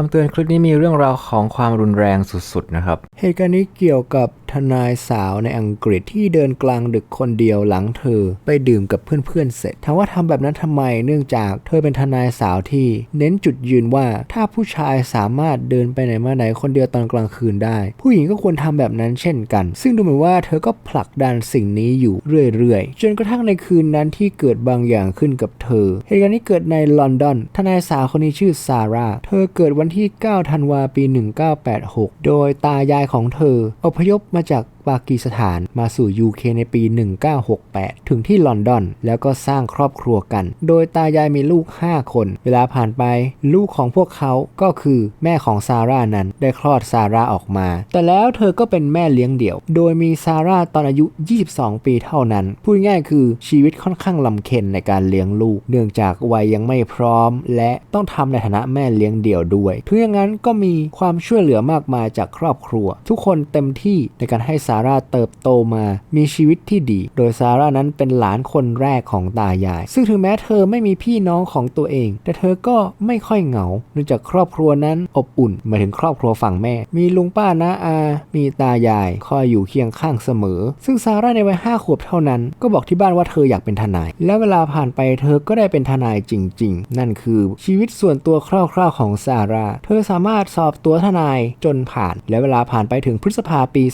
คำเตือนคลิปนี้มีเรื่องราวของความรุนแรงสุดๆนะครับ เหตุการณ์นี้เกี่ยวกับทนายสาวในอังกฤษที่เดินกลางดึกคนเดียวหลังเธอ ไปดื่มกับเพื่อนๆเสร็จถามว่าทำแบบนั้นทำไมเนื่องจากเธอเป็นทนายสาวที่ เน้นจุดยืนว่าถ้าผู้ชายสามารถเดินไปไหนมาไหนคนเดียวตอนกลางคืนได้ ผู้หญิงก็ควรทำแบบนั้นเช่นกัน ซึ่งดูเหมือนว่าเธอก็ผลักดันสิ่งนี้อยู่เรื่อยๆ จนกระทั่งในคืนนั้นที่เกิดบางอย่างขึ้นกับเธอ เหตุการณ์นี้เกิดในลอนดอน ทนายสาวคนนี้ชื่อซาร่า เธอเกิดวันที่ 9 ธันวาปี 1986 โดยตายายของเธออพยพมาจาก ปากีสถานมาสู่ UK ในปี 1968 ถึงที่ลอนดอน แล้วก็สร้างครอบครัวกัน โดยตายายมีลูก 5 คน เวลาผ่านไป ลูกของพวกเขาก็คือแม่ของซาร่านั้น ได้คลอดซาร่าออกมา แต่แล้วเธอก็เป็นแม่เลี้ยงเดี่ยว โดยมีซาร่าตอนอายุ 22 ปีเท่านั้น พูดง่ายคือชีวิตค่อนข้างลำเค็ญในการเลี้ยงลูก เนื่องจากวัยยังไม่พร้อม และต้องทำในฐานะแม่เลี้ยงเดี่ยวด้วยถึงอย่างนั้นก็มีความช่วยเหลือมากมายจากครอบครัว ทุกคนเต็มที่ในการให้ซาร่าเติบโตมามีชีวิตที่ดี โดยซาร่านั้นเป็นหลานคนแรกของตายาย ซึ่งถึงแม้เธอไม่มีพี่น้องของตัวเอง แต่เธอก็ไม่ค่อยเหงาเนื่องจากครอบครัวนั้นอบอุ่นมาถึงครอบครัวฝั่งแม่ มีลุงป้าน้าอา มีตายาย คอยอยู่เคียงข้างเสมอ ซึ่งซาร่าในวัยห้าขวบเท่านั้น ก็บอกที่บ้านว่าเธออยากเป็นทนาย และเวลาผ่านไปเธอก็ได้เป็นทนายจริง ๆ นั่นคือชีวิตส่วนตัวคร่าวๆของซาร่า เธอสามารถสอบตัวทนายจนผ่าน และเวลาผ่านไปถึงพฤษภาปี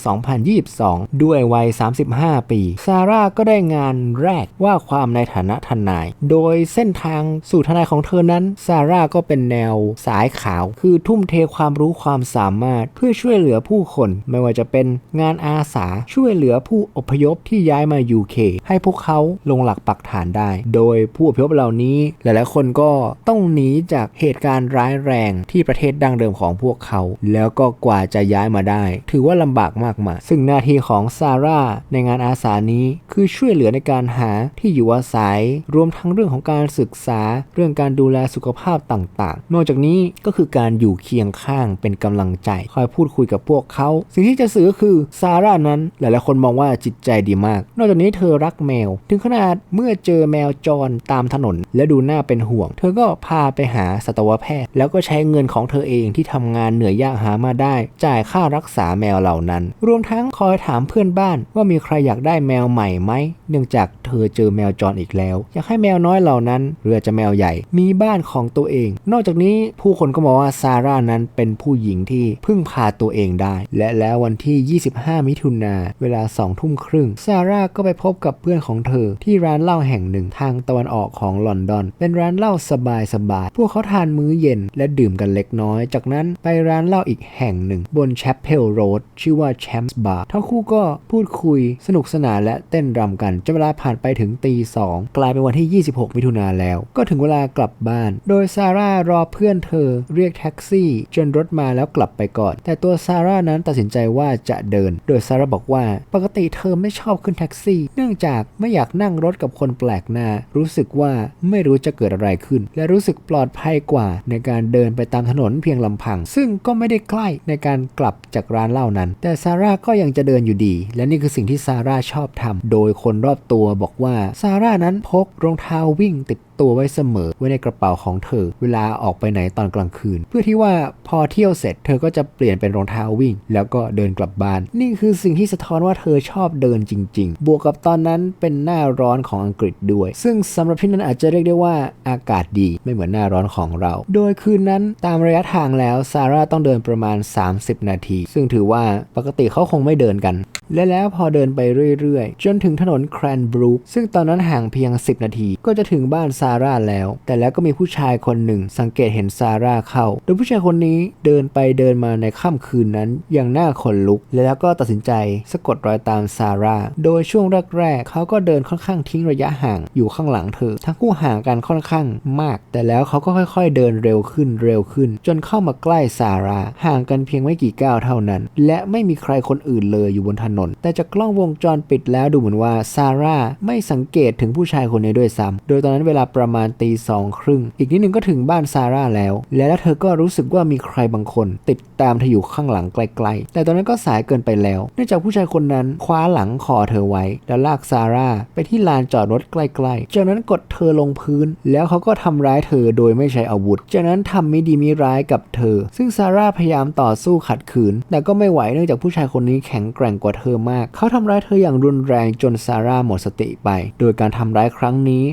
2022ด้วยวัย 35 ปี ซาร่าก็ได้งานแรกว่าความในฐานะทนาย โดยเส้นทางสู่ทนายของเธอนั้นซาร่าก็เป็นแนวสายขาว คือทุ่มเทความรู้ความสามารถเพื่อช่วยเหลือผู้คน ไม่ว่าจะเป็นงานอาสาช่วยเหลือผู้อพยพที่ย้ายมา UK ให้พวกเขาลงหลักปักฐานได้ โดยผู้อพยพเหล่านี้หลายๆคนก็ต้องหนีจากเหตุการณ์ร้ายแรงที่ประเทศดั้งเดิมของพวกเขา แล้วก็กว่าจะย้ายมาได้ ถือว่าลำบากมากมายซึ่งหน้าที่ของซาร่าในงานอาสานี้คือช่วยเหลือในการหาที่อยู่อาศัย รวมทั้งเรื่องของการศึกษา เรื่องการดูแลสุขภาพต่างๆ นอกจากนี้ก็คือการอยู่เคียงข้างเป็นกำลังใจ คอยพูดคุยกับพวกเขา สิ่งที่จะสื่อก็คือซาร่านั้นหลายๆคนมองว่าจิตใจดีมาก นอกจากนี้เธอรักแมว ถึงขนาดเมื่อเจอแมวจรตามถนน และดูหน้าเป็นห่วง เธอก็พาไปหาสัตวแพทย์ แล้วก็ใช้เงินของเธอเองที่ทำงานเหนื่อยยากหามาได้ จ่ายค่ารักษาแมวเหล่านั้น รวมทั้งคอยถามเพื่อนบ้านว่ามีใครอยากได้แมวใหม่ไหม เนื่องจากเธอเจอแมวจรอีกแล้ว อยากให้แมวน้อยเหล่านั้นหรือจะแมวใหญ่ มีบ้านของตัวเอง นอกจากนี้ผู้คนก็มองว่าซาร่านั้นเป็นผู้หญิงที่พึ่งพาตัวเองได้ และแล้ววันที่ 25 มิถุนาเวลา2ทุ่มครึ่งซาร่าก็ไปพบกับเพื่อนของเธอที่ร้านเหล้าแห่งหนึ่งทางตะวันออกของลอนดอน เป็นร้านเหล้าสบายสบายๆพวกเขาทานมื้อเย็นและดื่มกันเล็กน้อย จากนั้นไปร้านเหล้าอีกแห่งหนึ่ง บนแชปเพลโรดชื่อว่าแชมป์บาร์ทั้งคู่ก็พูดคุยสนุกสนานและเต้นรำกันจนเวลาผ่านไปถึงตีสองกลายเป็นวันที่ 26 มิถุนาแล้ว ก็ถึงเวลากลับบ้าน โดยซาร่ารอเพื่อนเธอเรียกแท็กซี่ จนรถมาแล้วกลับไปก่อน แต่ตัวซาร่านั้นตัดสินใจว่าจะเดิน โดยซาร่าบอกว่าปกติเธอไม่ชอบขึ้นแท็กซี่ เนื่องจากไม่อยากนั่งรถกับคนแปลกหน้า รู้สึกว่าไม่รู้จะเกิดอะไรขึ้น และรู้สึกปลอดภัยกว่าในการเดินไปตามถนนเพียงลำพัง ซึ่งก็ไม่ได้ใกล้ในการกลับจากร้านเหล้านั้น แต่ซาร่าก็ยังจะเดินอยู่ดี และนี่คือสิ่งที่ซาร่าชอบทำโดยคนรอบตัวบอกว่าซาร่านั้นพกรองเท้าวิ่งติดตัวไว้เสมอไว้ในกระเป๋าของเธอ เวลาออกไปไหนตอนกลางคืน เพื่อที่ว่าพอเที่ยวเสร็จ เธอก็จะเปลี่ยนเป็นรองเท้าวิ่ง แล้วก็เดินกลับบ้าน นี่คือสิ่งที่สะท้อนว่าเธอชอบเดินจริง ๆ บวกกับตอนนั้นเป็นหน้าร้อนของอังกฤษด้วย ซึ่งสำหรับที่นั้นอาจจะเรียกได้ว่าอากาศดีไม่เหมือนหน้าร้อนของเรา โดยคืนนั้นตามระยะทางแล้วซาร่าต้องเดินประมาณ 30 นาที ซึ่งถือว่าปกติเขาคงไม่เดินกัน และแล้วพอเดินไปเรื่อยๆ จนถึงถนนแครนบรูคซึ่งตอนนั้นห่างเพียง 10 นาที ก็จะถึงบ้านซาร่าแล้ว แต่แล้วก็มีผู้ชายคนหนึ่ง สังเกตเห็นซาร่าเข้า โดยผู้ชายคนนี้เดินไปเดินมาในค่ำคืนนั้นอย่างน่าขนลุก แล้วก็ตัดสินใจสะกดรอยตามซาร่า โดยช่วงแรกๆเขาก็เดินค่อนข้างทิ้งระยะห่างอยู่ข้างหลังเธอ ทั้งคู่ห่างกันค่อนข้างมาก แต่แล้วเขาก็ค่อยๆ เดินเร็วขึ้นเร็วขึ้น จนเข้ามาใกล้ซาร่าห่างกันเพียงไม่กี่ก้าวเท่านั้น และไม่มีใครคนอื่นเลยอยู่บนถนนนแต่จากกล้องวงจรปิดแล้วดูเหมือนว่าซาร่าไม่สังเกตถึงผู้ชายคนนี้ด้วยซ้ำโดยตอนนั้นเวลาประมาณตีสองครึ่ง อีกนิดนึงก็ถึงบ้านซาร่าแล้ว แล้วเธอก็รู้สึกว่ามีใครบางคน ติดตามเธออยู่ข้างหลังไกลๆ แต่ตอนนั้นก็สายเกินไปแล้ว เนื่องจากผู้ชายคนนั้นคว้าหลังคอเธอไว้ แล้วลากซาร่าไปที่ลานจอดรถใกล้ๆ จากนั้นกดเธอลงพื้น แล้วเขาก็ทำร้ายเธอโดยไม่ใช้อาวุธ จากนั้นทำไม่ดีไม่ร้ายกับเธอ ซึ่งซาร่าพยายามต่อสู้ขัดขืน แต่ก็ไม่ไหวเนื่องจากผู้ชายคนนี้แข็งแกร่งกว่าเธอมาก เขาทำร้ายเธออย่างรุนแรงจนซาร่าหมดสติไป โดยการทำร้ายครั้งนี้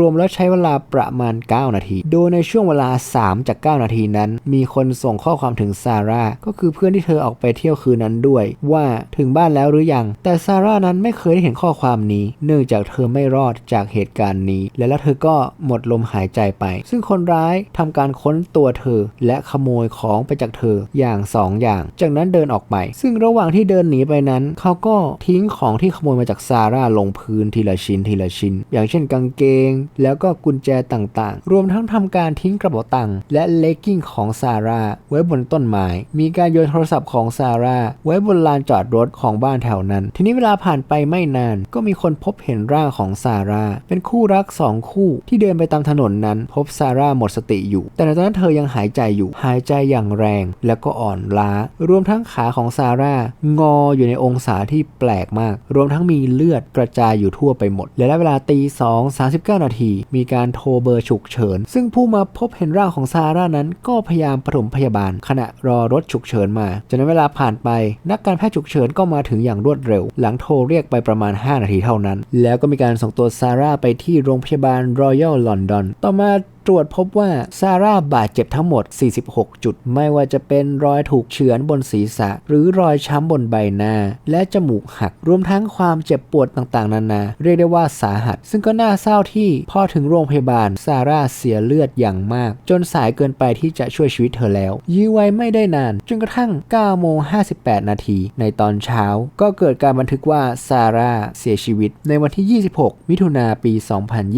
รวมๆแล้วใช้เวลาประมาณ 9 นาที โดยในช่วงเวลา 3 จาก 9 นาทีนั้น มีคนส่งข้อความถึงซาร่า ก็คือเพื่อนที่เธอออกไปเที่ยวคืนนั้นด้วย ว่าถึงบ้านแล้วหรือยัง แต่ซาร่านั้นไม่เคยได้เห็นข้อความนี้ เนื่องจากเธอไม่รอดจากเหตุการณ์นี้ และแล้วเธอก็หมดลมหายใจไป ซึ่งคนร้ายทำการค้นตัวเธอ และขโมยของไปจากเธออย่างสองอย่าง จากนั้นเดินออกไป ซึ่งระหว่างที่เดินหนีไปนั้น เขาก็ทิ้งของที่ขโมยมาจากซาร่าลงพื้นทีละชิ้นทีละชิ้น อย่างเช่นกางเกง แล้วก็กุญแจต่างๆ รวมทั้งทำการทิ้งกระเป๋าตังค์และเลกกิ้งของซาร่าไว้บนต้นไม้ มีการโยนโทรศัพท์ของซาร่าไว้บนลานจอดรถของบ้านแถวนั้น ทีนี้เวลาผ่านไปไม่นาน ก็มีคนพบเห็นร่างของซาร่าเป็นคู่รักสองคู่ที่เดินไปตามถนนนั้น พบซาร่าหมดสติอยู่ แต่ในตอนนั้นเธอยังหายใจอยู่ หายใจอย่างแรง แล้วก็อ่อนล้า รวมทั้งขาของซาร่างออยู่ในองศาที่แปลกมาก รวมทั้งมีเลือดกระจายอยู่ทั่วไปหมดและเวลาตีสองสาสิบเก้านาที มีการโทรเบอร์ฉุกเฉิน ซึ่งผู้มาพบเห็นร่างของซาร่านั้นก็พยายามปฐมพยาบาล ขณะรอรถฉุกเฉินมา จากนั้นเวลาผ่านไป นักการแพทย์ฉุกเฉินก็มาถึงอย่างรวดเร็ว หลังโทรเรียกไปประมาณ 5 นาทีเท่านั้น แล้วก็มีการส่งตัวซาร่าไปที่โรงพยาบาลรอยัลลอนดอนต่อมาตรวจพบว่าซาร่าบาดเจ็บทั้งหมด 46 จุด ไม่ว่าจะเป็นรอยถูกเฉือนบนศีรษะ หรือรอยช้ำบนใบหน้า และจมูกหัก รวมทั้งความเจ็บปวดต่างๆ นานา เรียกได้ว่าสาหัส ซึ่งก็น่าเศร้าที่พอถึงโรงพยาบาลซาร่าเสียเลือดอย่างมาก จนสายเกินไปที่จะช่วยชีวิตเธอแล้ว ยื้อไว้ไม่ได้นาน จนกระทั่ง9โมง58 นาที ในตอนเช้า ก็เกิดการบันทึกว่าซาร่าเสียชีวิต ในวันที่ 26 มิถุนาปี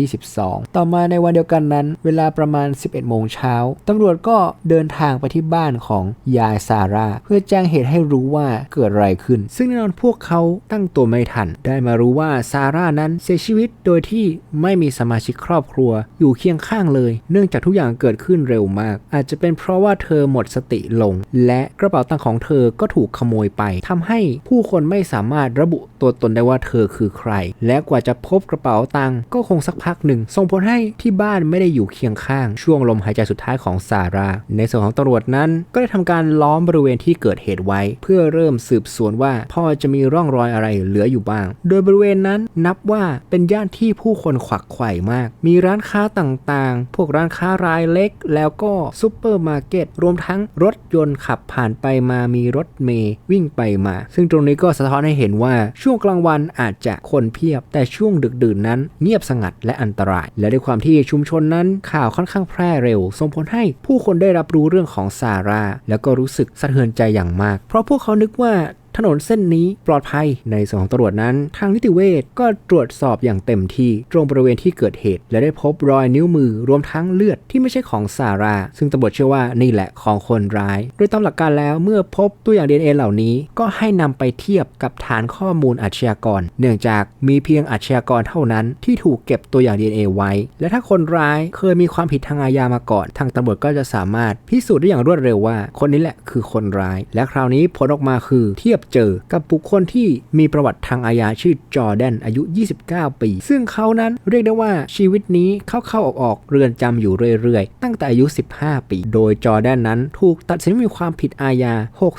2022 ต่อมาในวันเดียวกันนั้นเวลาประมาณ 11 โมงเช้าตำรวจก็เดินทางไปที่บ้านของยายซาร่าเพื่อแจ้งเหตุให้รู้ว่าเกิดอะไรขึ้น ซึ่งแน่นอนพวกเขาตั้งตัวไม่ทัน ได้มารู้ว่าซาร่านั้นเสียชีวิตโดยที่ไม่มีสมาชิกครอบครัว อยู่เคียงข้างเลย เนื่องจากทุกอย่างเกิดขึ้นเร็วมาก อาจจะเป็นเพราะว่าเธอหมดสติลง และกระเป๋าตังค์ของเธอก็ถูกขโมยไปทำให้ผู้คนไม่สามารถระบุตัวตนได้ว่าเธอคือใคร และกว่าจะพบกระเป๋าตังค์ก็คงสักพักหนึ่งส่งผลให้ที่บ้านไม่ได้อยู่เคียงข้างช่วงลมหายใจสุดท้ายของซาร่า ในส่วนของตำรวจนั้น ก็ได้ทำการล้อมบริเวณที่เกิดเหตุไว้ เพื่อเริ่มสืบสวนว่าพ่อจะมีร่องรอยอะไรเหลืออยู่บ้าง โดยบริเวณนั้นนับว่าเป็นย่านที่ผู้คนขวักไขว่มาก มีร้านค้าต่างๆ พวกร้านค้ารายเล็ก แล้วก็ซูเปอร์มาร์เก็ตรวมทั้งรถยนต์ขับผ่านไปมามีรถเมย์วิ่งไปมา ซึ่งตรงนี้ก็สะท้อนให้เห็นว่าช่วงกลางวันอาจจะคนเพียบ แต่ช่วงดึกดื่นนั้นเงียบสงัดและอันตราย และด้วยความที่ชุมชนนั้นข่าวค่อนข้างแพร่เร็ว ส่งผลให้ผู้คนได้รับรู้เรื่องของซาร่าแล้วก็รู้สึกสะเทือนใจอย่างมาก เพราะพวกเขานึกว่า ถนนเส้นนี้ปลอดภัยในส่วนของตำรวจนั้น ทางนิติเวชก็ตรวจสอบอย่างเต็มที่ตรงบริเวณที่เกิดเหตุ และได้พบรอยนิ้วมือรวมทั้งเลือดที่ไม่ใช่ของซาร่าซึ่งตำรวจเชื่อว่านี่แหละของคนร้าย โดยตามหลักการแล้วเมื่อพบตัวอย่าง DNA เหล่านี้ ก็ให้นำไปเทียบกับฐานข้อมูลอาชญากร เนื่องจากมีเพียงอาชญากรเท่านั้น ที่ถูกเก็บตัวอย่าง DNA ไว้ และถ้าคนร้ายเคยมีความผิดทางอาญามาก่อน ทางตำรวจก็จะสามารถพิสูจน์ได้อย่างรวดเร็วว่า คนนี้แหละคือคนร้าย และคราวนี้ผลออกมาคือเทียบเจอกับบุคคลที่มีประวัติทางอาญาชื่อจอร์แดนอายุ 29 ปี ซึ่งเขานั้นเรียกได้ว่าชีวิตนี้เข้าเข้าออกออกๆเรือนจำอยู่เรื่อยๆ ตั้งแต่อายุ 15 ปี โดยจอร์แดนนั้นถูกตัดสินมีความผิดอาญา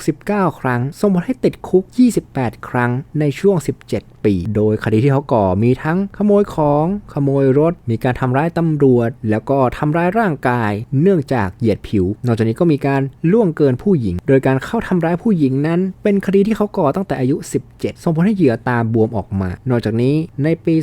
69 ครั้ง ส่งผลให้ติดคุก 28 ครั้งในช่วง 17 ปี โดยคดีที่เขาก่อมีทั้งขโมยของขโมยรถ มีการทำร้ายตำรวจ แล้วก็ทำร้ายร่างกาย เนื่องจากเหยียดผิว นอกจากนี้ก็มีการล่วงเกินผู้หญิง โดยการเข้าทำร้ายผู้หญิงนั้น เป็นคดีที่เขาก่อตั้งแต่อายุ 17 ส่งผลให้เหยื่อตาบวมออกมา นอกจากนี้ในปี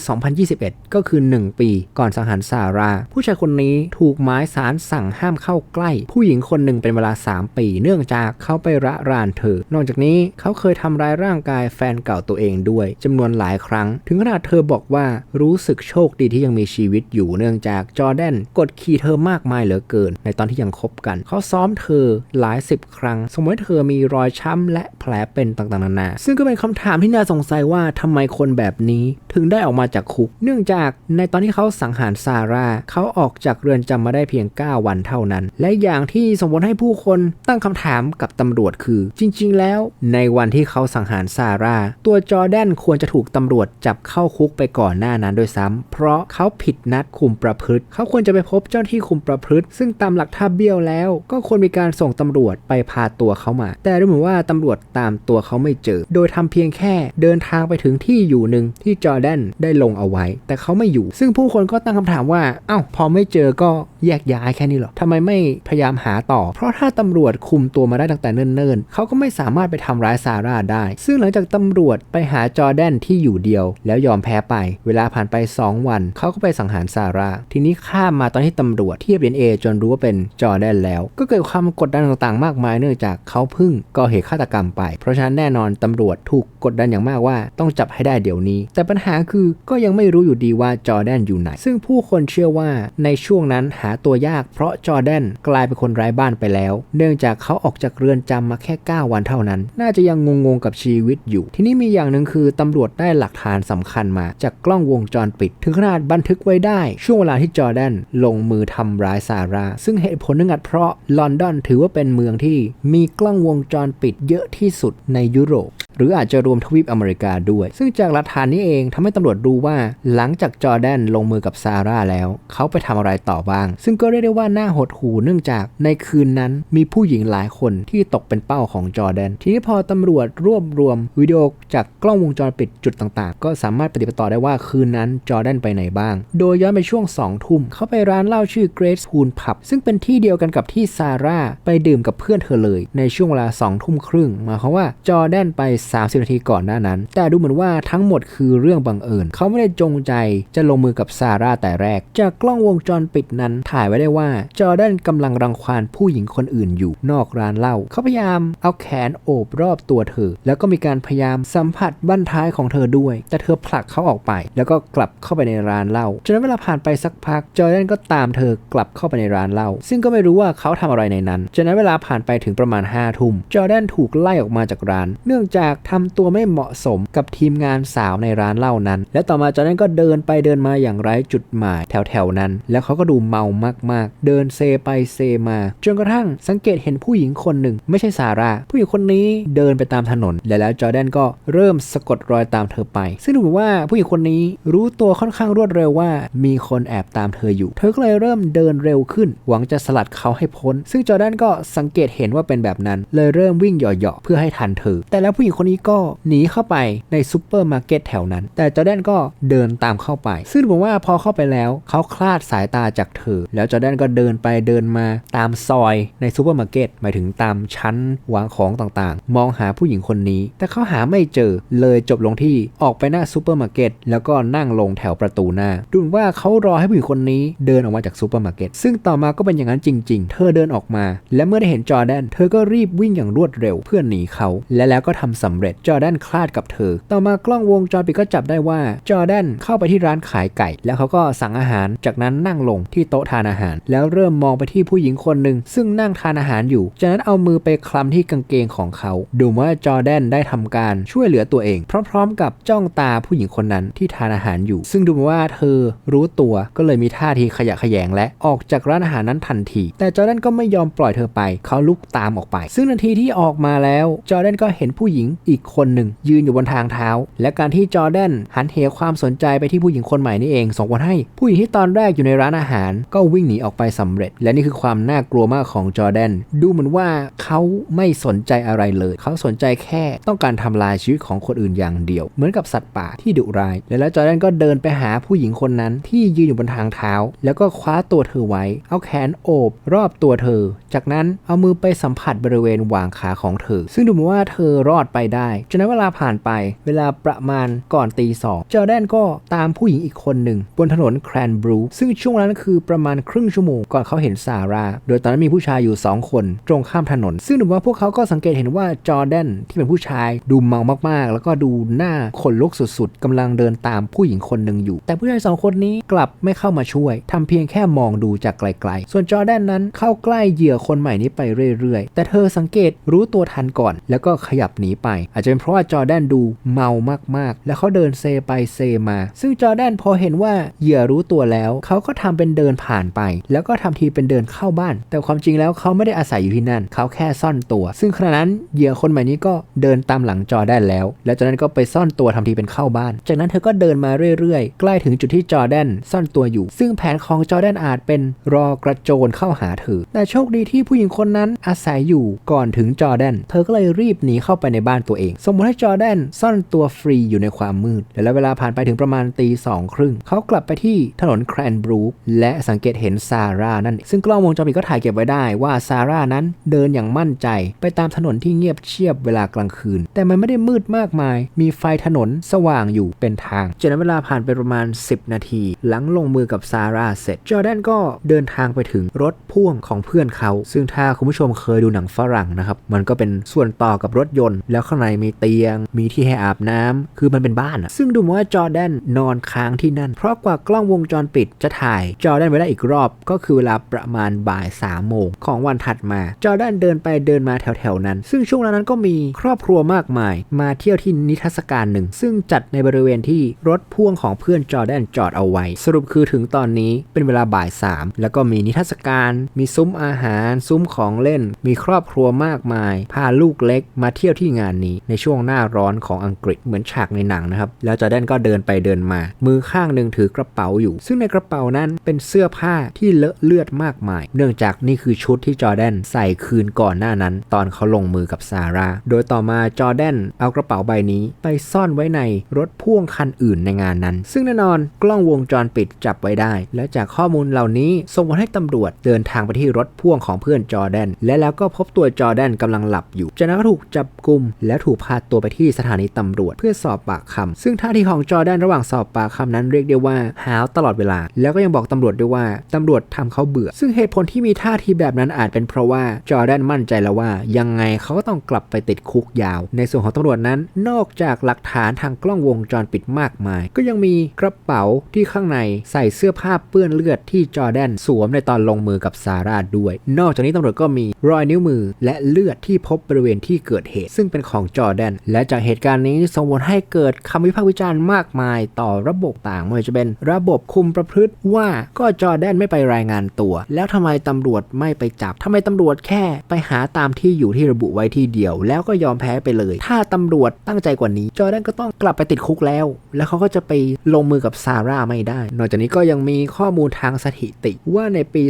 2021 ก็คือ 1 ปี ก่อนสังหารซาร่า ผู้ชายคนนี้ถูกหมายสารสั่งห้ามเข้าใกล้ ผู้หญิงคนหนึ่งเป็นเวลา 3 ปี เนื่องจากเขาไประรานเธอ นอกจากนี้เขาเคยทำร้ายร่างกายแฟนเก่าตัวเองด้วยจำนวนหลายครั้ง ถึงขนาดเธอบอกว่ารู้สึกโชคดีที่ยังมีชีวิตอยู่เนื่องจากจอร์แดนกดขี่เธอมากมายเหลือเกิน ในตอนที่ยังคบกัน เขาซ้อมเธอหลายสิบครั้ง สมมติเธอมีรอยช้ำและแผลเป็นต่างๆนานา ซึ่งก็เป็นคำถามที่น่าสงสัยว่าทำไมคนแบบนี้ถึงได้ออกมาจากคุก เนื่องจากในตอนที่เขาสังหารซาร่าเขาออกจากเรือนจำมาได้เพียง 9 วันเท่านั้น และอย่างที่สมมติให้ผู้คนตั้งคำถามกับตำรวจคือ จริง ๆ แล้ว ในวันที่เขาสังหารซาร่าตัวจอแดนควรจะถูกตำรวจจับเข้าคุกไปก่อนหน้านั้นด้วยซ้ำเพราะเขาผิดนัดคุมประพฤติ เขาควรจะไปพบเจ้าที่คุมประพฤติ ซึ่งตามหลักท่าเบี้ยวแล้ว ก็ควรมีการส่งตำรวจไปพาตัวเขามา แต่ดูเหมือนว่าตำรวจตามตัวเขาไม่เจอ โดยทำเพียงแค่เดินทางไปถึงที่อยู่หนึ่งที่จอร์แดนได้ลงเอาไว้ แต่เขาไม่อยู่ ซึ่งผู้คนก็ตั้งคำถามว่า เอ้า พอไม่เจอก็แยกย้ายแค่นี้หรอทำไมไม่พยายามหาต่อ เพราะถ้าตำรวจคุมตัวมาได้ตั้งแต่เนิ่นๆ เขาก็ไม่สามารถไปทำร้ายซาร่าได้ ซึ่งหลังจากตำรวจไปหาจอร์แดนที่อยู่เดียว แล้วยอมแพ้ไป เวลาผ่านไป 2 วัน เขาก็ไปสังหารซาร่า ทีนี้ข้ามมาตอนที่ตำรวจเทียบ DNA จนรู้ว่าเป็นจอร์แดนแล้ว ก็เกิดความกดดันต่างๆ มากมายเนื่องจากเขาเพิ่งก่อเหตุฆาตกรรมไป เพราะฉะนั้นแน่นอนตำรวจถูกกดดันอย่างมากว่าต้องจับให้ได้เดี๋ยวนี้ แต่ปัญหาคือก็ยังไม่รู้อยู่ดีว่าจอร์แดนอยู่ไหน ซึ่งผู้คนเชื่อว่าในช่วงนั้นหาตัวยากเพราะจอร์แดนกลายเป็นคนไร้บ้านไปแล้ว เนื่องจากเขาออกจากเรือนจำมาแค่ 9 วันเท่านั้น น่าจะยังงงๆกับชีวิตอยู่ ทีนี้มีอย่างหนึ่งคือตำรวจได้หลักฐานสำคัญมา จากกล้องวงจรปิด ถึงขนาดบันทึกไว้ได้ ช่วงเวลาที่จอร์แดนลงมือทำร้ายซาร่าซึ่งเหตุผลนึงอาจเพราะลอนดอนถือว่าเป็นเมืองที่มีกล้องวงจรปิดเยอะที่สุดในยุโรป หรืออาจจะรวมทวีปอเมริกาด้วย ซึ่งจากหลักฐานนี้เองทำให้ตำรวจรู้ว่า หลังจากจอร์แดนลงมือกับซาร่าแล้ว เขาไปทำอะไรต่อบ้าง ซึ่งก็เรียกได้ว่าน่าหดหูเนื่องจากในคืนนั้นมีผู้หญิงหลายคนที่ตกเป็นเป้าของจอร์แดน ทีนี้พอตำรวจรวบรวมวิดีโอจากกล้องวงจรปิดจุดต่างๆ ก็สามารถปฏิบัติต่อได้ว่าคืนนั้นจอร์แดนไปไหนบ้าง โดยย้อนไปช่วง2ทุ่มเขาไปร้านเหล้าชื่อ Great Spoon Pub ซึ่งเป็นที่เดียวกันกับที่ซาร่าไปดื่มกับเพื่อนเธอเลย ในช่วงเวลา2ทุ่มครึ่งหมายความว่าจจอแดนไป 30 นาทีก่อนหน้านั้น แต่ดูเหมือนว่าทั้งหมดคือเรื่องบังเอิญ เขาไม่ได้จงใจจะลงมือกับซาร่าแต่แรก จากกล้องวงจรปิดนั้นถ่ายไว้ได้ว่า จอแดนกำลังรังควานผู้หญิงคนอื่นอยู่นอกร้านเหล้าเขาพยายามเอาแขนโอบรอบตัวเธอ แล้วก็มีการพยายามสัมผัสบั้นท้ายของเธอด้วย แต่เธอผลักเขาออกไป แล้วก็กลับเข้าไปในร้านเหล้าจนเวลาผ่านไปสักพัก จอแดนก็ตามเธอกลับเข้าไปในร้านเหล้าซึ่งก็ไม่รู้ว่าเขาทำอะไรในนั้นจนนั้นเวลาผ่านไปถึงประมาณ5้าทุ่มจอแดนถูกไล่ออกมาจากร้านเนื่องจากทำตัวไม่เหมาะสมกับทีมงานสาวในร้านเหล้านั้น และต่อมาจอร์แดนก็เดินไปเดินมาอย่างไร้จุดหมายแถวๆนั้น แล้วเขาก็ดูเมามากๆ เดินเซไปเซมา จนกระทั่งสังเกตเห็นผู้หญิงคนหนึ่ง ไม่ใช่ซาร่าผู้หญิงคนนี้เดินไปตามถนน และแล้วจอร์แดนก็เริ่มสะกดรอยตามเธอไป ซึ่งดูเหมือนว่าผู้หญิงคนนี้รู้ตัวค่อนข้างรวดเร็วว่า มีคนแอบตามเธออยู่ เธอก็เลยเริ่มเดินเร็วขึ้น หวังจะสลัดเขาให้พ้น ซึ่งจอร์แดนก็สังเกตเห็นว่าเป็นแบบนั้น เลยเริ่มวิ่งเหยาะๆเพื่อให้ทันเธอแต่แล้วผู้หญิงคนนี้ก็หนีเข้าไปในซูเปอร์มาร์เก็ตแถวนั้น แต่จอแดนก็เดินตามเข้าไป ซึ่งดูเหมือนว่าพอเข้าไปแล้วเขาคลาดสายตาจากเธอ แล้วจอแดนก็เดินไปเดินมาตามซอยในซูเปอร์มาร์เก็ตหมายถึงตามชั้นวางของต่างๆ มองหาผู้หญิงคนนี้ แต่เขาหาไม่เจอเลยจบลงที่ออกไปหน้าซูเปอร์มาร์เก็ตแล้วก็นั่งลงแถวประตูหน้า ดูเหมือนว่าเขารอให้ผู้หญิงคนนี้เดินออกมาจากซูเปอร์มาร์เก็ตซึ่งต่อมาก็เป็นอย่างนั้นจริง ๆ เธอเดินออกมา และเมื่อได้เห็นจอแดน เธอก็รีบวิ่งอย่างรวดเร็วเพื่อหนีเขาและแล้วก็ทำสำเร็จจอแดนคลาดกับเธอ ต่อมากล้องวงจรปิดก็จับได้ว่าจอแดนเข้าไปที่ร้านขายไก่ แล้วเขาก็สั่งอาหาร จากนั้นนั่งลงที่โต๊ะทานอาหาร แล้วเริ่มมองไปที่ผู้หญิงคนหนึ่งซึ่งนั่งทานอาหารอยู่ จากนั้นเอามือไปคลำที่กางเกงของเขาดูว่าจอแดนได้ทำการช่วยเหลือตัวเอง พร้อมๆ กับจ้องตาผู้หญิงคนนั้นที่ทานอาหารอยู่ ซึ่งดูว่าเธอรู้ตัวก็เลยมีท่าทีขยะแขยงและออกจากร้านอาหารนั้นทันที แต่จอแดนก็ไม่ยอมปล่อยเธอไป เขาลุกตามออกไป ซึ่งนาทีที่ออกมาแล้วจอแดนก็เห็นผู้หญิงอีกคนหนึ่งยืนอยู่บนทางเท้า และการที่จอร์แดนหันเหความสนใจไปที่ผู้หญิงคนใหม่นี่เองส่งผลให้ผู้หญิงที่ตอนแรกอยู่ในร้านอาหาร ก็วิ่งหนีออกไปสำเร็จ และนี่คือความน่ากลัวมากของจอร์แดนดูเหมือนว่าเขาไม่สนใจอะไรเลย เขาสนใจแค่ต้องการทำลายชีวิตของคนอื่นอย่างเดียว เหมือนกับสัตว์ป่าที่ดุร้ายและแล้วจอร์แดนก็เดินไปหาผู้หญิงคนนั้นที่ยืนอยู่บนทางเท้า แล้วก็คว้าตัวเธอไว้ เอาแขนโอบ รอบตัวเธอ จากนั้นเอามือไปสัมผัสบริเวณหว่างขาของเธอ ซึ่งดูเหมือนว่าเธอรอดไปได้จนนั้นเวลาผ่านไป เวลาประมาณก่อนตีสองจอแดนก็ตามผู้หญิงอีกคนหนึ่ง บนถนนแครนบรูซึ่งช่วงนั้นคือประมาณครึ่งชั่วโมงก่อนเขาเห็นซาร่า โดยตอนนั้นมีผู้ชายอยู่ 2 คนตรงข้ามถนน ซึ่งหมือนว่าพวกเขาก็สังเกตเห็นว่าจอแดนที่เป็นผู้ชายดูเมามากๆ แล้วก็ดูหน้าขนลุกสุดๆกำลังเดินตามผู้หญิงคนหนึ่งอยู่ แต่ผู้ชายสองคนนี้กลับไม่เข้ามาช่วยทำเพียงแค่มองดูจากไกลๆ ส่วนจอแดนนั้นเข้าใกล้เหยื่อคนใหม่นี้ไปเรื่อยๆ แต่เธอสังเกตรู้ตัวทันก่อน แล้วก็ขยับหนีไป อาจจะเป็นเพราะว่าจอแดนดูเมามากๆ แล้วเขาเดินเซไปเซมา ซึ่งจอแดนพอเห็นว่าเหยื่อรู้ตัวแล้ว เขาก็ทำเป็นเดินผ่านไป แล้วก็ทำทีเป็นเดินเข้าบ้าน แต่ความจริงแล้วเขาไม่ได้อาศัยอยู่ที่นั่น เขาแค่ซ่อนตัว ซึ่งขณะนั้นเหยื่อคนใหม่นี้ก็เดินตามหลังจอแดนแล้ว แล้วจอร์แดนก็ไปซ่อนตัวทำทีเป็นเข้าบ้าน จากนั้นเธอก็เดินมาเรื่อยๆ ใกล้ถึงจุดที่จอแดนซ่อนตัวอยู่ ซึ่งแผนของจอแดนอาจเป็นรอกระโจนเข้าหาเธอ แต่โชคดีที่ผู้หญิงคนนั้นอาศัยอยู่ก่อนถึงจอแดน เธอก็เลยรีบหนีเข้าไปในบ้านตัวเอง สมมติให้จอร์แดนซ่อนตัวฟรีอยู่ในความมืด แล้วเวลาผ่านไปถึงประมาณตีสองครึ่งเขากลับไปที่ถนนแครนบรูคและสังเกตเห็นซาร่านั่น ซึ่งกล้องวงจรปิดก็ถ่ายเก็บไว้ได้ว่าซาร่านั้นเดินอย่างมั่นใจ ไปตามถนนที่เงียบเชียบเวลากลางคืน แต่มันไม่ได้มืดมากมาย มีไฟถนนสว่างอยู่เป็นทางจากนั้นเวลาผ่านไปประมาณ 10 นาที หลังลงมือกับซาร่าเสร็จจอร์แดนก็เดินทางไปถึงรถพ่วงของเพื่อนเขา ซึ่งถ้าคุณผู้ชมเคยดูหนังฝรั่งนะครับมันก็เป็นส่วนต่อกับรถยนต์ แล้วข้างในมีเตียง มีที่ให้อาบน้ำคือมันเป็นบ้านอะซึ่งดูเหมือนว่าจอแดนนอนค้างที่นั่น เพราะกว่ากล้องวงจรปิดจะถ่ายจอแดนไว้ได้อีกรอบ ก็คือเวลาประมาณบ่ายสามโมงของวันถัดมา จอแดนเดินไปเดินมาแถวๆนั้น ซึ่งช่วงนั้นก็มีครอบครัวมากมาย มาเที่ยวที่นิทรรศการหนึ่ง ซึ่งจัดในบริเวณที่รถพ่วงของเพื่อนจอแดนจอดเอาไว้ สรุปคือถึงตอนนี้เป็นเวลาบ่ายสามแล้วก็มีนิทรรศการ มีซุ้มอาหาร ซุ้มของเล่น มีครอบครัวมากมาย พาลูกเล็กมาเที่ยวที่งานนี้ในช่วงหน้าร้อนของอังกฤษเหมือนฉากในหนังนะครับ แล้วจอแดนก็เดินไปเดินมา มือข้างหนึ่งถือกระเป๋าอยู่ ซึ่งในกระเป๋านั้นเป็นเสื้อผ้าที่เลอะเลือดมากมาย เนื่องจากนี่คือชุดที่จอแดนใส่คืนก่อนหน้านั้น ตอนเขาลงมือกับซาร่า โดยต่อมาจอแดนเอากระเป๋าใบนี้ ไปซ่อนไว้ในรถพ่วงคันอื่นในงานนั้น ซึ่งแน่นอนกล้องวงจรปิดจับไว้ได้ และจากข้อมูลเหล่านี้ส่งผลให้ตำรวจเดินทางไปที่รถพ่วงของเพื่อนจอแดน และแล้วก็พบตัวจอแดนกำลังหลับอยู่จากนั้นก็ถูกจับกุมและถูกพาตัวไปที่สถานีตำรวจเพื่อสอบปากคำซึ่งท่าทีของจอแดนระหว่างสอบปากคำนั้นเรียกได้ว่าหาวตลอดเวลา แล้วก็ยังบอกตำรวจด้วยว่าตำรวจทำเขาเบื่อ ซึ่งเหตุผลที่มีท่าทีแบบนั้นอาจเป็นเพราะว่าจอแดนมั่นใจแล้วว่า ยังไงเขาก็ต้องกลับไปติดคุกยาว ในส่วนของตำรวจนั้น นอกจากหลักฐานทางกล้องวงจรปิดมากมาย ก็ยังมีกระเป๋าที่ข้างในใส่เสื้อผ้าเปื้อนเลือดที่จอแดนสวมในตอนลงมือกับซาร่าด้วย นอกจากนี้ตำรวจก็มีรอยนิ้วมือและเลือดที่พบบริเวณที่เกิดเหตุ ซึ่งเป็นของจอร์แดน และจากเหตุการณ์นี้ส่งผลให้เกิดคำวิพากษ์วิจารณ์มากมายต่อระบบต่างไม่ว่าจะเป็นระบบคุมประพฤติว่าก็จอร์แดนไม่ไปรายงานตัว แล้วทำไมตำรวจไม่ไปจับทำไมตำรวจแค่ไปหาตามที่อยู่ที่ระบุไว้ที่เดียว แล้วก็ยอมแพ้ไปเลย ถ้าตำรวจตั้งใจกว่านี้ จอร์แดนก็ต้องกลับไปติดคุกแล้ว แล้วเขาก็จะไปลงมือกับซาร่าไม่ได้ นอกจากนี้ก็ยังมีข้อมูลทางสถิติว่าในปี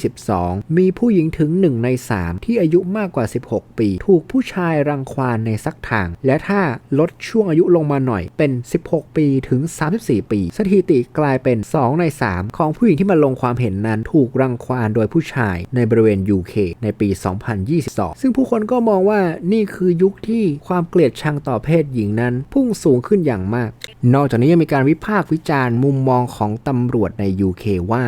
2022 มีผู้หญิงถึง 1 ใน 3 ที่อายุมากกว่า 16 ปี ถูกผู้ชายรังควานในสักทาง และถ้าลดช่วงอายุลงมาหน่อยเป็น 16 ปีถึง 34 ปี สถิติกลายเป็น 2 ใน 3 ของผู้หญิงที่มาลงความเห็นนั้นถูกรังควานโดยผู้ชายในบริเวณ UK ในปี 2022 ซึ่งผู้คนก็มองว่านี่คือยุคที่ความเกลียดชังต่อเพศหญิงนั้น พุ่งสูงขึ้นอย่างมาก นอกจากนี้ยังมีการวิพากษ์วิจารณ์มุมมองของตำรวจใน UK ว่า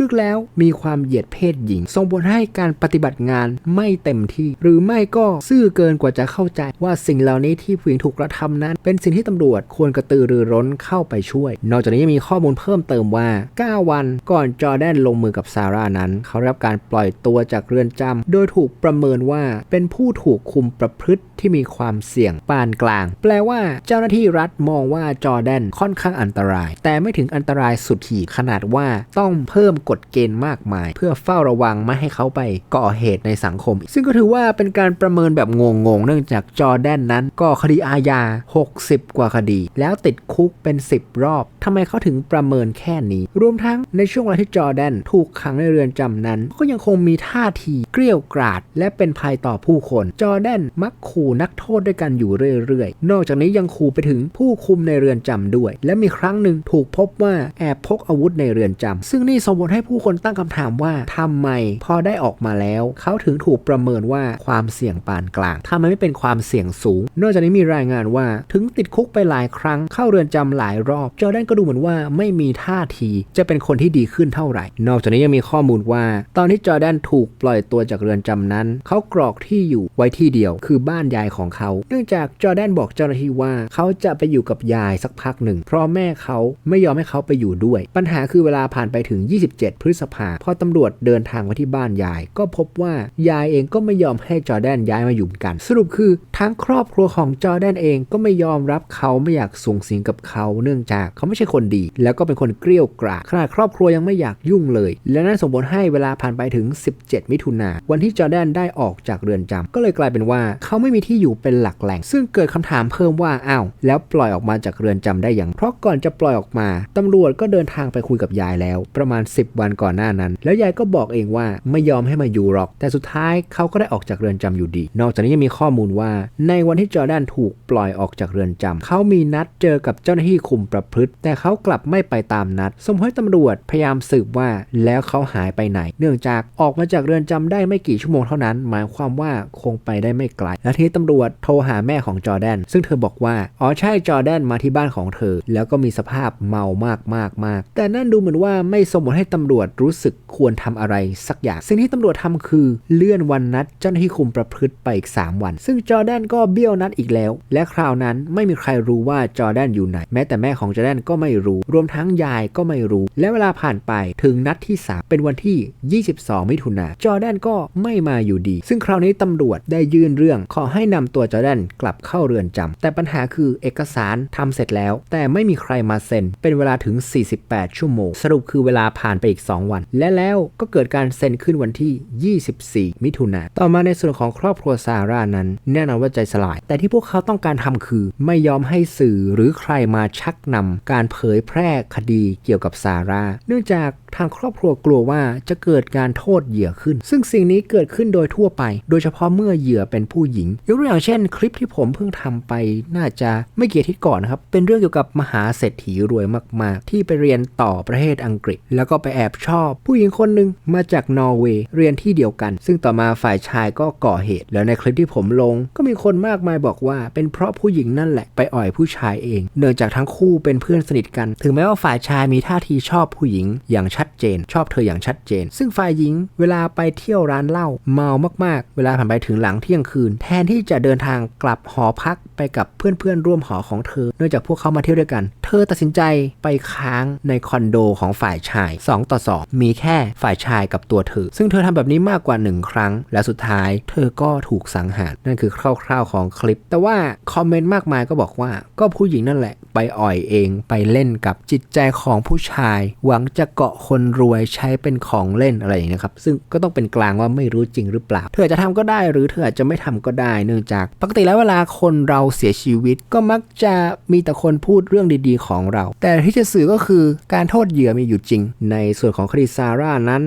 ลึกๆแล้วมีความเหยียดเพศหญิงส่งผลให้การปฏิบัติงานไม่เต็มที่ หรือไม่ก็ซื่อเกินกว่าจะเข้าใจว่าสิ่งเหล่านี้ที่ผู้หญิงถูกกระทำนั้น เป็นสิ่งที่ตำรวจควรกระตือรือร้นเข้าไปช่วย นอกจากนี้ยังมีข้อมูลเพิ่มเติมว่า 9 วันก่อนจอแดนลงมือกับซาร่านั้น เขาได้รับการปล่อยตัวจากเรือนจำโดยถูกประเมินว่าเป็นผู้ถูกคุมประพฤติ ที่มีความเสี่ยงปานกลาง แปลว่าเจ้าหน้าที่รัฐมองว่าจอร์แดนค่อนข้างอันตราย แต่ไม่ถึงอันตรายสุดขีดขนาดว่าต้องเพิ่มกฎเกณฑ์มากมาย เพื่อเฝ้าระวังไม่ให้เขาไปก่อเหตุในสังคม ซึ่งก็ถือว่าเป็นการประเมินแบบงงๆ เนื่องจากจอร์แดนนั้นก่อคดีอาญา 60 กว่าคดี แล้วติดคุกเป็น 10 รอบทำไมเขาถึงประเมินแค่นี้ รวมทั้งในช่วงเวลาที่จอร์แดนถูกขังในเรือนจำนั้น ก็ยังคงมีท่าทีเกลี้ยวกราดและเป็นภัยต่อผู้คน จอร์แดนมักขู่นักโทษด้วยกันอยู่เรื่อยๆ นอกจากนี้ยังขู่ไปถึงผู้คุมในเรือนจำด้วย และมีครั้งหนึ่งถูกพบว่าแอบพกอาวุธในเรือนจำซึ่งนี่ส่งผลให้ผู้คนตั้งคำถามว่าทำไมพอได้ออกมาแล้ว เขาถึงถูกประเมินว่าความเสี่ยงปานกลางทำไมไม่เป็นความเสี่ยงสูง นอกจากนี้มีรายงานว่าถึงติดคุกไปหลายครั้งเข้าเรือนจำหลายรอบจอร์แดนก็ดูเหมือนว่าไม่มีท่าทีจะเป็นคนที่ดีขึ้นเท่าไหร่ นอกจากนี้ยังมีข้อมูลว่า ตอนที่จอร์แดนถูกปล่อยตัวจากเรือนจำนั้น เขากรอกที่อยู่ไว้ที่เดียว คือบ้านยายของเขา เนื่องจากจอแดนบอกเจ้าหน้าที่ว่าเขาจะไปอยู่กับยายสักพักหนึ่ง เพราะแม่เขาไม่ยอมให้เขาไปอยู่ด้วย ปัญหาคือเวลาผ่านไปถึง 27 พฤษภาพอตำรวจเดินทางมาที่บ้านยาย ก็พบว่ายายเองก็ไม่ยอมให้จอแดนย้ายมาอยู่กัน สรุปคือทั้งครอบครัวของจอแดนเองก็ไม่ยอมรับเขาไม่อยากสูงสิงกับเขาเนื่องจากเขาไม่ใช่คนดี แล้วก็เป็นคนเกลี้ยวกราดขนาดครอบครัวยังไม่อยากยุ่งเลย และนั่นส่งผลให้เวลาผ่านไปถึง 17 มิถุนาวันที่จอแดนได้ออกจากเรือนจำก็เลยกลายเป็นว่าเขาไม่มีที่อยู่เป็นหลักแหล่ง ซึ่งเกิดคำถามเพิ่มว่าอ้าวแล้วปล่อยออกมาจากเรือนจำได้อย่าง เพราะก่อนจะปล่อยออกมาตำรวจก็เดินทางไปคุยกับยายแล้ว ประมาณ 10 วันก่อนหน้านั้น แล้วยายก็บอกเองว่าไม่ยอมให้มาอยู่หรอก แต่สุดท้ายเขาก็ได้ออกจากเรือนจำอยู่ดี นอกจากนี้ยังมีข้อมูลว่า ในวันที่จอร์แดนถูกปล่อยออกจากเรือนจำเขามีนัดเจอกับเจ้าหน้าที่คุมประพฤติ แต่เขากลับไม่ไปตามนัด สมให้ตำรวจพยายามสืบว่าแล้วเขาหายไปไหน เนื่องจากออกมาจากเรือนจำได้ไม่กี่ชั่วโมงเท่านั้น หมายความว่าคงไปได้ไม่ไกลและทีนี้ตำรวจโทรหาแม่ของจอแดน ซึ่งเธอบอกว่า อ๋อใช่จอแดนมาที่บ้านของเธอ แล้วก็มีสภาพเมามากมากมากแต่นั่นดูเหมือนว่าไม่สมผลให้ตำรวจรู้สึกควรทำอะไรสักอย่าง สิ่งที่ตำรวจทำคือเลื่อนวันนัดเจ้าหน้าที่คุมประพฤติไปอีก 3 วัน ซึ่งจอแดนก็เบี้ยวนัดอีกแล้ว และคราวนั้นไม่มีใครรู้ว่าจอแดนอยู่ไหน แม้แต่แม่ของจอแดนก็ไม่รู้ รวมทั้งยายก็ไม่รู้ และเวลาผ่านไปถึงนัดที่ 3 เป็นวันที่ 22 มิถุนาจอแดนก็ไม่มาอยู่ดี ซึ่งคราวนี้ตำรวจได้ยื่นเรื่องขอให้นำตัวจอร์แดนกลับเข้าเรือนจำแต่ปัญหาคือเอกสารทำเสร็จแล้ว แต่ไม่มีใครมาเซ็น เป็นเวลาถึง 48 ชั่วโมง สรุปคือเวลาผ่านไปอีก 2 วัน และแล้วก็เกิดการเซ็นขึ้นวันที่ 24 มิถุนายนต่อมาในส่วนของครอบครัวซาร่านั้น แน่นอนว่าใจสลาย แต่ที่พวกเขาต้องการทำคือ ไม่ยอมให้สื่อหรือใครมาชักนำการเผยแพร่คดีเกี่ยวกับซาร่าเนื่องจาก ทางครอบครัวกลัวว่าจะเกิดการโทษเหยื่อขึ้น ซึ่งสิ่งนี้เกิดขึ้นโดยทั่วไป โดยเฉพาะเมื่อเหยื่อเป็นผู้หญิง ยกตัวอย่างเช่น คลิปที่ผมเพิ่งทำไปน่าจะไม่เกี่อาทิตย์ก่อนนะครับ เป็นเรื่องเกี่ยวกับมหาเศรษฐีรวยมาก ๆ ที่ไปเรียนต่อประเทศอังกฤษ แล้วก็ไปแอบชอบ ผู้หญิงคนหนึ่งมาจากนอร์เวย์เรียนที่เดียวกัน ซึ่งต่อมาฝ่ายชายก็ก่อเหตุ แล้วในคลิปที่ผมลง ก็มีคนมากมายบอกว่า เป็นเพราะผู้หญิงนั่นแหละไปอ่อยผู้ชายเอง เนื่องจากทั้งคู่เป็นเพื่อนสนิทกัน ถึงแม้ว่าฝ่ายชายมีท่าทีชอบผู้หญิงอย่างชัดเจน ชอบเธออย่างชัดเจน ซึ่งฝ่ายหญิงเวลาไปเที่ยวร้านเหล้าเมามากๆ เวลาผ่านไปถึงหลังเที่ยงคืน แทนที่จะเดินทางกลับหอพักไปกับเพื่อนๆร่วมหอของเธอ เนื่องจากพวกเขามาเที่ยวด้วยกัน เธอตัดสินใจไปค้างในคอนโดของฝ่ายชาย 2 ต่อ 2 มีแค่ฝ่ายชายกับตัวเธอ ซึ่งเธอทำแบบนี้มากกว่า1ครั้ง และสุดท้าย เธอก็ถูกสังหาร นั่นคือคร่าวๆของคลิป แต่ว่าคอมเมนต์มากมายก็บอกว่า ก็ผู้หญิงนั่นแหละ ไปอ่อยเองไปเล่นกับจิตใจของผู้ชาย หวังจะเกาะคนรวยใช้เป็นของเล่นอะไรอย่างนี้ยครับ ซึ่งก็ต้องเป็นกลางว่าไม่รู้จริงหรือเปล่า เธออาจจะทำก็ได้หรือเธออาจจะไม่ทำก็ได้ เนื่องจากปกติแล้วเวลาคนเราเสียชีวิตก็มักจะมีแต่คนพูดเรื่องดีๆ ของเรา แต่ที่จะสื่อก็คือการโทษเหยื่อมีอยู่จริง ในส่วนของคดีซาร่านั้น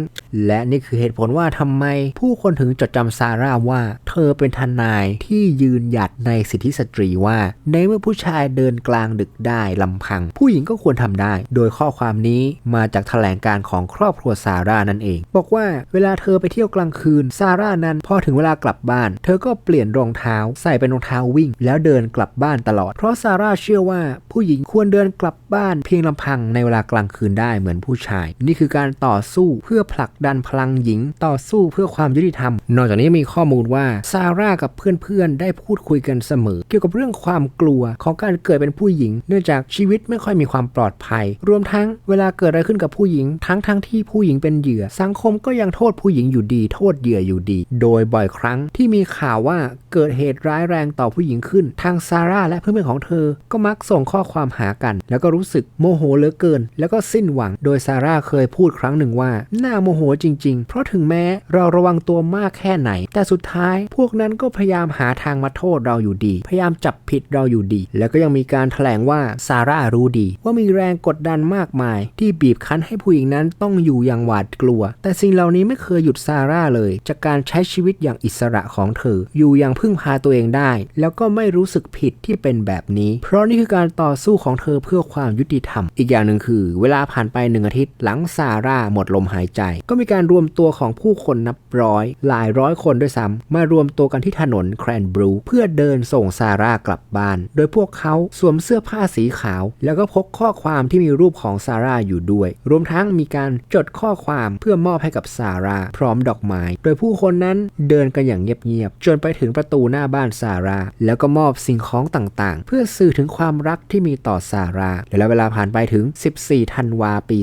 และนี่คือเหตุผลว่าทำไมผู้คนถึงจดจำซาร่าว่าเธอเป็นทนายที่ยืนหยัดในสิทธิสตรีว่า ในเมื่อผู้ชายเดินกลางดึกได้ลำพัง ผู้หญิงก็ควรทำได้ โดยข้อความนี้มาจากแถลงการของครอบครัวซาร่านั่นเอง บอกว่าเวลาเธอไปเที่ยวกลางคืนซาร่านั้นพอถึงเวลากลับบ้าน เธอก็เปลี่ยนรองเท้า ใส่เป็นรองเท้าวิ่ง แล้วเดินกลับบ้านตลอด เพราะซาร่าเชื่อว่าผู้หญิงควรเดินกลับบ้านเพียงลำพังในเวลากลางคืนได้เหมือนผู้ชาย นี่คือการต่อสู้เพื่อผลักดันพลังหญิง ต่อสู้เพื่อความยุติธรรม นอกจากนี้มีข้อมูลว่าซาร่ากับเพื่อนๆ ได้พูดคุยกันเสมอ เกี่ยวกับเรื่องความกลัวของการเกิดเป็นผู้หญิง เนื่องจากชีวิตไม่ค่อยมีความปลอดภัย รวมทั้งเวลาเกิดอะไรขึ้นกับผู้หญิง ทั้งทั้งที่ผู้หญิงเป็นเหยื่อ สังคมก็ยังโทษผู้หญิงอยู่ดี โทษเหยื่ออยู่ดี โดยบ่อยครั้งที่มีข่าวว่าเกิดเหตุร้ายแรงต่อผู้หญิงขึ้น ทางซาร่าและเพื่อนๆของเธอ ก็มักส่งข้อความหากัน แล้วก็รู้สึกโมโหเหลือเกิน แล้วก็สิ้นหวัง โดยซาร่าเคยพูดครั้งหนึ่งว่า น่าโมโหจริง ๆ เพราะถึงแม้เราระวังตัวมากแค่ไหน แต่สุดท้ายพวกนั้นก็พยายามหาทางมาโทษเราอยู่ดี พยายามจับผิดเราอยู่ดี แล้วก็ยังมีการแถลงว่าซาร่ารู้ดี ว่ามีแรงกดดันมากมาย ที่บีบคั้นให้ผู้หญิงนั้นต้องอยู่อย่างหวาดกลัว แต่สิ่งเหล่านี้ไม่เคยหยุดซาร่าเลย จากการใช้ชีวิตอย่างอิสระของเธอ อยู่อย่างพึ่งพาตัวเองได้ แล้วก็ไม่รู้สึกผิดที่เป็นแบบนี้ เพราะนี่คือการต่อสู้ของเธอเพื่อความยุติธรรม อีกอย่างหนึ่งคือ เวลาผ่านไปหนึ่งอาทิตย์ หลังซาร่าหมดลมหายใจ ก็มีการรวมตัวของผู้คนนับร้อย หลายร้อยคนด้วยซ้ำมารวมตัวกันที่ถนนแครนบรูเพื่อเดินส่งซาร่ากลับบ้าน โดยพวกเขาสวมเสื้อผ้าสีขาว แล้วก็พกข้อความที่มีรูปของซาร่าอยู่ด้วย รวมทั้งมีการจดข้อความเพื่อมอบให้กับซาร่าพร้อมดอกไม้ โดยผู้คนนั้นเดินกันอย่างเงียบๆจนไปถึงประตูหน้าบ้านซาร่าแล้วก็มอบสิ่งของต่างๆ เพื่อสื่อถึงความรักที่มีต่อซาร่าและเวลาผ่านไปถึง 14 ธันวาปี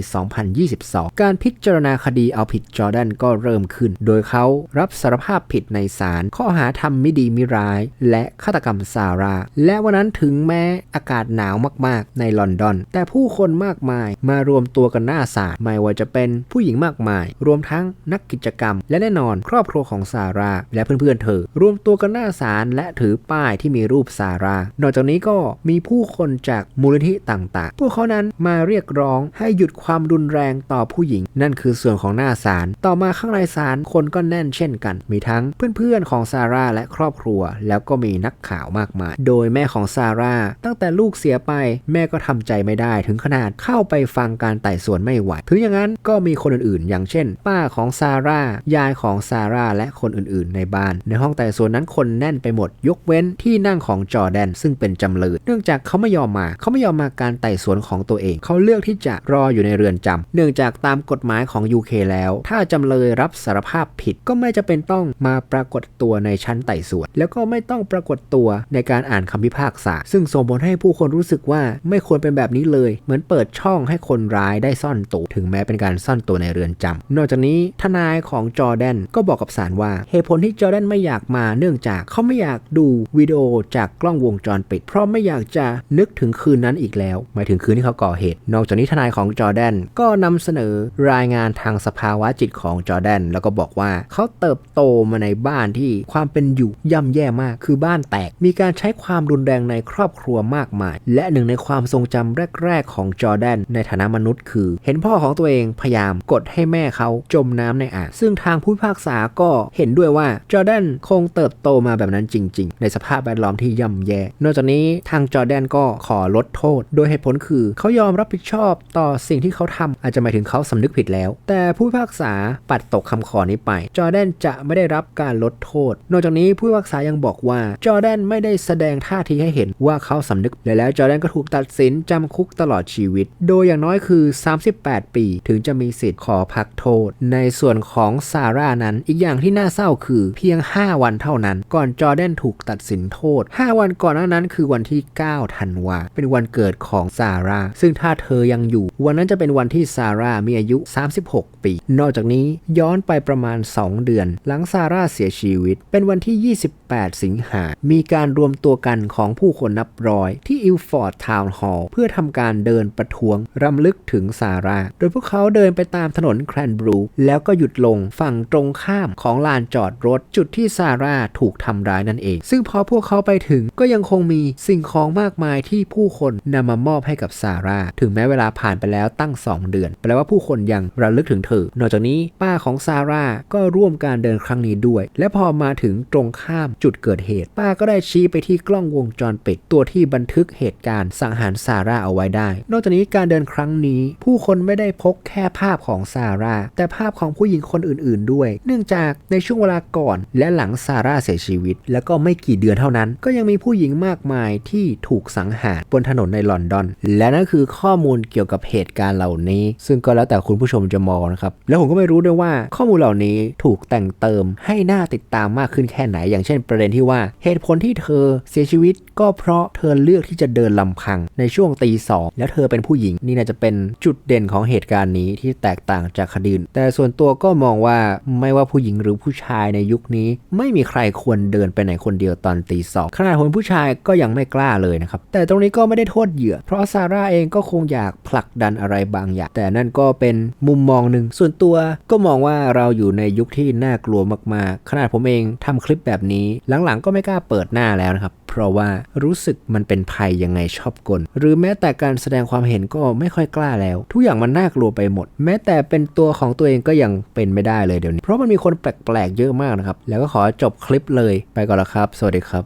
2022 การพิจารณาคดีเอาผิดจอร์แดนก็เริ่มขึ้น โดยเขารับสารภาพผิดในศาลข้อหาทำไม่ดีมิร้าย และฆาตกรรมซาร่าและวันนั้นถึงแม้อากาศหนาวมากๆ ในลอนดอน แต่ผู้คนมากมายมารวมตัวกันหน้าศาลไม่ว่าจะเป็นผู้หญิงมากมาย รวมทั้งนักกิจกรรม และแน่นอนครอบครัวของซาร่าและเพื่อนๆเธอ รวมตัวกันหน้าศาลและถือป้ายที่มีรูปซาร่านอกจากนี้ก็มีผู้คนจากมูลนิธิต่างๆ พวกเขานั้นมาเรียกร้องให้หยุดความรุนแรงต่อผู้หญิง นั่นคือส่วนของหน้าศาลต่อมาข้างในศาลคนก็แน่นเช่นกัน มีทั้งเพื่อนๆของของซาร่าและครอบครัว แล้วก็มีนักข่าวมากมาย โดยแม่ของซาร่าตั้งแต่ลูกเสียไป แม่ก็ทำใจไม่ได้ ถึงขนาดเข้าไปฟังการไต่สวนไม่ไหว ถึงอย่างนั้นก็มีคนอื่นๆ อย่างเช่น ป้าของซาร่า ยายของซาร่า และคนอื่นๆ ในบ้าน ในห้องไต่สวนนั้นคนแน่นไปหมด ยกเว้นที่นั่งของจอแดน ซึ่งเป็นจำเลย เนื่องจากเขาไม่ยอมมา เขาไม่ยอมมาการไต่สวนของตัวเอง เขาเลือกที่จะรออยู่ในเรือนจำเนื่องจากตามกฎหมายของ UK แล้ว ถ้าจำเลยรับสารภาพผิดก็ไม่จะเป็นต้องมาปรากฏตัวในชั้นไต่สวน แล้วก็ไม่ต้องปรากฏตัวในการอ่านคำพิพากษา ซึ่งส่งผลให้ผู้คนรู้สึกว่าไม่ควรเป็นแบบนี้เลย เหมือนเปิดช่องให้คนร้ายได้ซ่อนตัว ถึงแม้เป็นการซ่อนตัวในเรือนจำนอกจากนี้ทนายของจอแดนก็บอกกับศาลว่าเหตุผลที่จอแดนไม่อยากมาเนื่องจากเขาไม่อยากดูวิดีโอจากกล้องวงจรปิด เพราะไม่อยากจะนึกถึงคืนนั้นอีกแล้ว หมายถึงคืนที่เขาก่อเหตุ นอกจากนี้ทนายของจอแดนก็นำเสนอรายงานทางสภาวะจิตของจอแดนแล้วก็บอกว่าเขาเติบโตมาในบ้านที่ความเป็นอยู่ย่ำแย่มาก คือบ้านแตก มีการใช้ความรุนแรงในครอบครัวมากมาย และหนึ่งในความทรงจำแรก ๆ ของจอร์แดนในฐานะมนุษย์ คือ เห็นพ่อของตัวเองพยายามกดให้แม่เขาจมน้ำในอ่างซึ่งทางผู้พิพากษาก็เห็นด้วยว่าจอร์แดนคงเติบโตมาแบบนั้นจริง ๆ ในสภาพแวดล้อมที่ย่ำแย่ นอกจากนี้ทางจอร์แดนก็ขอลดโทษ โดยเหตุผลคือเขายอมรับผิดชอบต่อสิ่งที่เขาทำอาจจะหมายถึงเขาสำนึกผิดแล้ว แต่ผู้พิพากษาปัดตกคำขอนี้ไป จอร์แดนจะไม่ได้รับการลดโทษนอกจากนี้ผู้พิพากษายังบอกว่าจอร์แดนไม่ได้แสดงท่าทีให้เห็นว่าเขาสำนึกและแล้วจอร์แดนก็ถูกตัดสินจำคุกตลอดชีวิต โดยอย่างน้อยคือ 38 ปี ถึงจะมีสิทธิ์ขอพักโทษ ในส่วนของซาร่านั้นอีกอย่างที่น่าเศร้าคือเพียง 5 วันเท่านั้น ก่อนจอร์แดนถูกตัดสินโทษ 5 วันก่อนหน้านั้นคือวันที่ 9 ธันวาเป็นวันเกิดของซาร่าซึ่งถ้าเธอยังอยู่ วันนั้นจะเป็นวันที่ซาร่ามีอายุ 36 ปี นอกจากนี้ย้อนไปประมาณ 2 เดือน หลังซาร่าเสียชีวิตเป็นวันที่ 28 สิงหา มีการรวมตัวกันของผู้คนนับร้อยที่อิลฟอร์ดทาวน์ฮอลล์เพื่อทำการเดินประท้วงรำลึกถึงซาร่า โดยพวกเขาเดินไปตามถนนแครนบรูแล้วก็หยุดลงฝั่งตรงข้ามของลานจอดรถจุดที่ซาร่าถูกทำร้ายนั่นเอง ซึ่งพอพวกเขาไปถึงก็ยังคงมีสิ่งของมากมายที่ผู้คนนำมามอบให้กับซาร่า ถึงแม้เวลาผ่านไปแล้วตั้ง 2 เดือน แปลว่าผู้คนยังระลึกถึงเธอ นอกจากนี้ป้าของซาร่าก็ร่วมการเดินครั้งนี้ด้วย และพอมาถึงตรงข้ามจุดเกิดเหตุ ป้าก็ได้ชี้ไปที่กล้องวงจรปิดตัวที่บันทึกเหตุการณ์สังหารซาร่าเอาไว้ได้ นอกจากนี้การเดินครั้งนี้ ผู้คนไม่ได้พกแค่ภาพของซาร่าแต่ภาพของผู้หญิงคนอื่น ๆ ด้วย เนื่องจากในช่วงเวลาก่อนและหลังซาร่าเสียชีวิต แล้วก็ไม่กี่เดือนเท่านั้น ก็ยังมีผู้หญิงมากมายที่ถูกสังหารบนถนนในลอนดอน และนั่นคือข้อมูลเกี่ยวกับเหตุการณ์เหล่านี้ ซึ่งก็แล้วแต่คุณผู้ชมจะมองนะครับแล้วผมก็ไม่รู้ด้วยว่าข้อมูลเหล่านี้ถูกแต่งเติมให้หน่าติดตามมากขึ้นแค่ไหน อย่างเช่นประเด็นที่ว่า เหตุผลที่เธอเสียชีวิตก็เพราะเธอเลือกที่จะเดินลำพังในช่วงตีสองแล้วเธอเป็นผู้หญิงนี่น่าจะเป็นจุดเด่นของเหตุการณ์นี้ที่แตกต่างจากคดีอื่นแต่ส่วนตัวก็มองว่าไม่ว่าผู้หญิงหรือผู้ชายในยุคนี้ ไม่มีใครควรเดินไปไหนคนเดียวตอนตีสองขนาดคนผู้ชายก็ยังไม่กล้าเลยนะครับแต่ตรงนี้ก็ไม่ได้โทษเหยื่อ เพราะซาร่าเองก็คงอยากผลักดันอะไรบางอย่าง แต่นั่นก็เป็นมุมมองหนึ่งส่วนตัวก็มองว่าเราอยู่ในยุคที่น่ากลัวมากๆ ขนาดผมเองทำคลิปแบบนี้ หลังๆก็ไม่กล้าเปิดหน้าแล้วนะครับ เพราะว่ารู้สึกมันเป็นภัยยังไงชอบกล หรือแม้แต่การแสดงความเห็นก็ไม่ค่อยกล้าแล้ว ทุกอย่างมันน่ากลัวไปหมด แม้แต่เป็นตัวของตัวเองก็ยังเป็นไม่ได้เลยเดี๋ยวนี้ เพราะมันมีคนแปลกๆเยอะมากนะครับ แล้วก็ขอจบคลิปเลยไปก่อนละครับ สวัสดีครับ